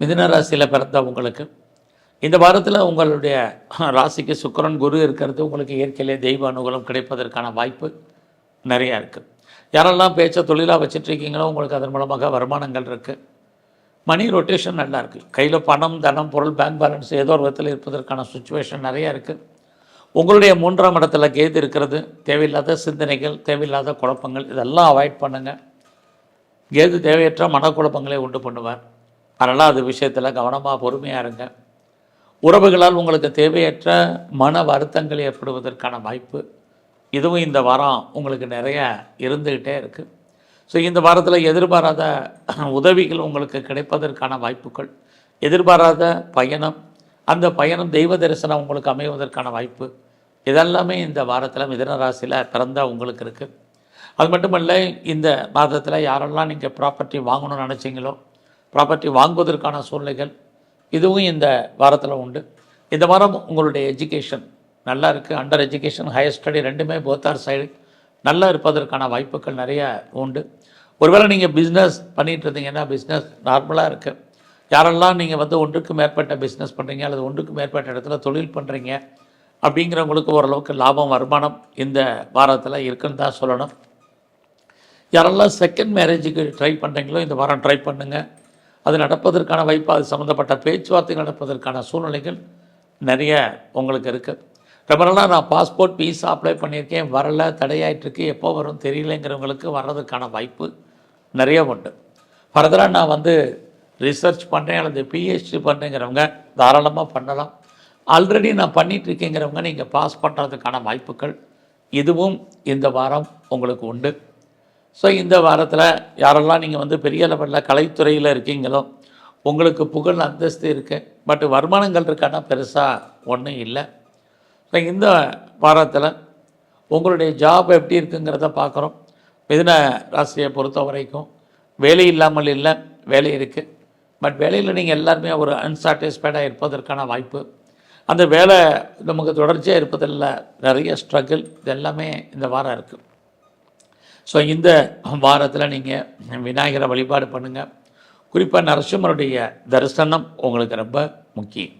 மிதுன ராசியில் பிறந்த உங்களுக்கு. இந்த வாரத்தில் உங்களுடைய ராசிக்கு சுக்கரன் குரு இருக்கிறது உங்களுக்கு இயற்கையிலே தெய்வ அனுகூலம் கிடைப்பதற்கான வாய்ப்பு நிறையா இருக்குது யாரெல்லாம் பேச்சை தொழிலாக வச்சுட்ருக்கீங்களோ உங்களுக்கு அதன் மூலமாக வருமானங்கள் இருக்குது மணி ரொட்டேஷன் நல்லா இருக்குது கையில் பணம் தனம் பொருள் பேங்க் பேலன்ஸ் ஏதோ ஒரு விதத்தில் இருப்பதற்கான சுச்சுவேஷன் நிறையா இருக்குது உங்களுடைய மூன்றாம் இடத்துல கேது இருக்கிறது. தேவையில்லாத சிந்தனைகள் தேவையில்லாத குழப்பங்கள் இதெல்லாம் அவாய்ட் பண்ணுங்கள் கேது தேவையற்ற மனக்குழப்பங்களை உண்டு பண்ணுவார். அதனால் அது விஷயத்தில் கவனமாக பொறுமையாக இருங்க. உறவுகளால் உங்களுக்கு தேவையற்ற மன வருத்தங்கள் ஏற்படுவதற்கான வாய்ப்பு. இதுவும் இந்த வாரம் உங்களுக்கு நிறைய இருந்துக்கிட்டே இருக்குது ஸோ இந்த வாரத்தில் எதிர்பாராத உதவிகள் உங்களுக்கு கிடைப்பதற்கான வாய்ப்புகள். எதிர்பாராத பயணம். அந்த பயணம் தெய்வ தரிசனம் உங்களுக்கு அமைவதற்கான வாய்ப்பு. இதெல்லாமே இந்த வாரத்தில் மிதனராசியில் பிறந்த உங்களுக்கு இருக்குது அது மட்டுமல்ல இந்த மாதத்தில் யாரெல்லாம் நீங்கள் ப்ராப்பர்ட்டி வாங்கணும்னு நினச்சிங்களோ ப்ராப்பர்ட்டி வாங்குவதற்கான சூழ்நிலைகள் இதுவும் இந்த வாரத்தில் உண்டு. இந்த வாரம் உங்களுடைய எஜுகேஷன் நல்லா இருக்குது அண்டர் எஜுகேஷன் ஹையர் ஸ்டடி ரெண்டுமே போத்தார் சைடு நல்லா இருப்பதற்கான வாய்ப்புகள் நிறைய உண்டு. ஒருவேளை நீங்கள் பிஸ்னஸ் பண்ணிகிட்டு இருந்தீங்கன்னா பிஸ்னஸ் நார்மலாக இருக்குது யாரெல்லாம் நீங்கள் வந்து ஒன்றுக்கு மேற்பட்ட பிஸ்னஸ் பண்ணுறீங்க அல்லது ஒன்றுக்கு மேற்பட்ட இடத்துல தொழில் பண்ணுறீங்க அப்படிங்கிறவங்களுக்கு ஓரளவுக்கு லாபம் வருமானம் இந்த வாரத்தில் இருக்குன்னு தான் சொல்லணும். யாரெல்லாம் செகண்ட் மேரேஜுக்கு ட்ரை பண்ணுறீங்களோ இந்த வாரம் ட்ரை பண்ணுங்கள் அது நடப்பதற்கான வாய்ப்பு அது சம்மந்தப்பட்ட பேச்சுவார்த்தைகள் நடப்பதற்கான சூழ்நிலைகள் நிறைய உங்களுக்கு இருக்குது ரொம்ப நாளாக நான் பாஸ்போர்ட் விசா அப்ளை பண்ணியிருக்கேன். வரல தடையாயிட்டிருக்கு. எப்போ வரும் தெரியலைங்கிறவங்களுக்கு வர்றதுக்கான வாய்ப்பு நிறைய உண்டு. ஃபர்தராக நான் வந்து ரிசர்ச் பண்ணுறேன் அல்லது பிஹெச்டி பண்ணுறேங்கிறவங்க தாராளமாக பண்ணலாம். ஆல்ரெடி நான் பண்ணிகிட்டு இருக்கேங்கிறவங்க நீங்கள் பாஸ் பண்ணுறதுக்கான வாய்ப்புகள் இதுவும் இந்த வாரம் உங்களுக்கு உண்டு. ஸோ இந்த வாரத்தில் யாரெல்லாம் நீங்கள் வந்து பெரிய லெவலில் கலைத்துறையில் இருக்கீங்களோ உங்களுக்கு புகழ் அந்தஸ்து இருக்குது பட் வருமானங்கள் இருக்கான்னா பெருசாக ஒன்றும் இல்லை. ஸோ இந்த வாரத்தில் உங்களுடைய ஜாப் எப்படி இருக்குங்கிறத பார்க்குறோம் மிதுன ராசியை பொறுத்த வரைக்கும் வேலை இல்லாமல் இல்லை வேலை இருக்குது பட் வேலையில் நீங்கள் எல்லாருமே ஒரு அன்சாட்டிஸ்ஃபைடாக இருப்பதற்கான வாய்ப்பு. அந்த வேலை நமக்கு தொடர்ச்சியாக இருப்பதில் நிறைய ஸ்ட்ரகிள் இது எல்லாமே இந்த வாரம் இருக்குது ஸோ இந்த வாரத்தில் நீங்கள் விநாயகரை வழிபாடு பண்ணுங்கள் குறிப்பாக நரசிம்மருடைய தரிசனம் உங்களுக்கு ரொம்ப முக்கியம்.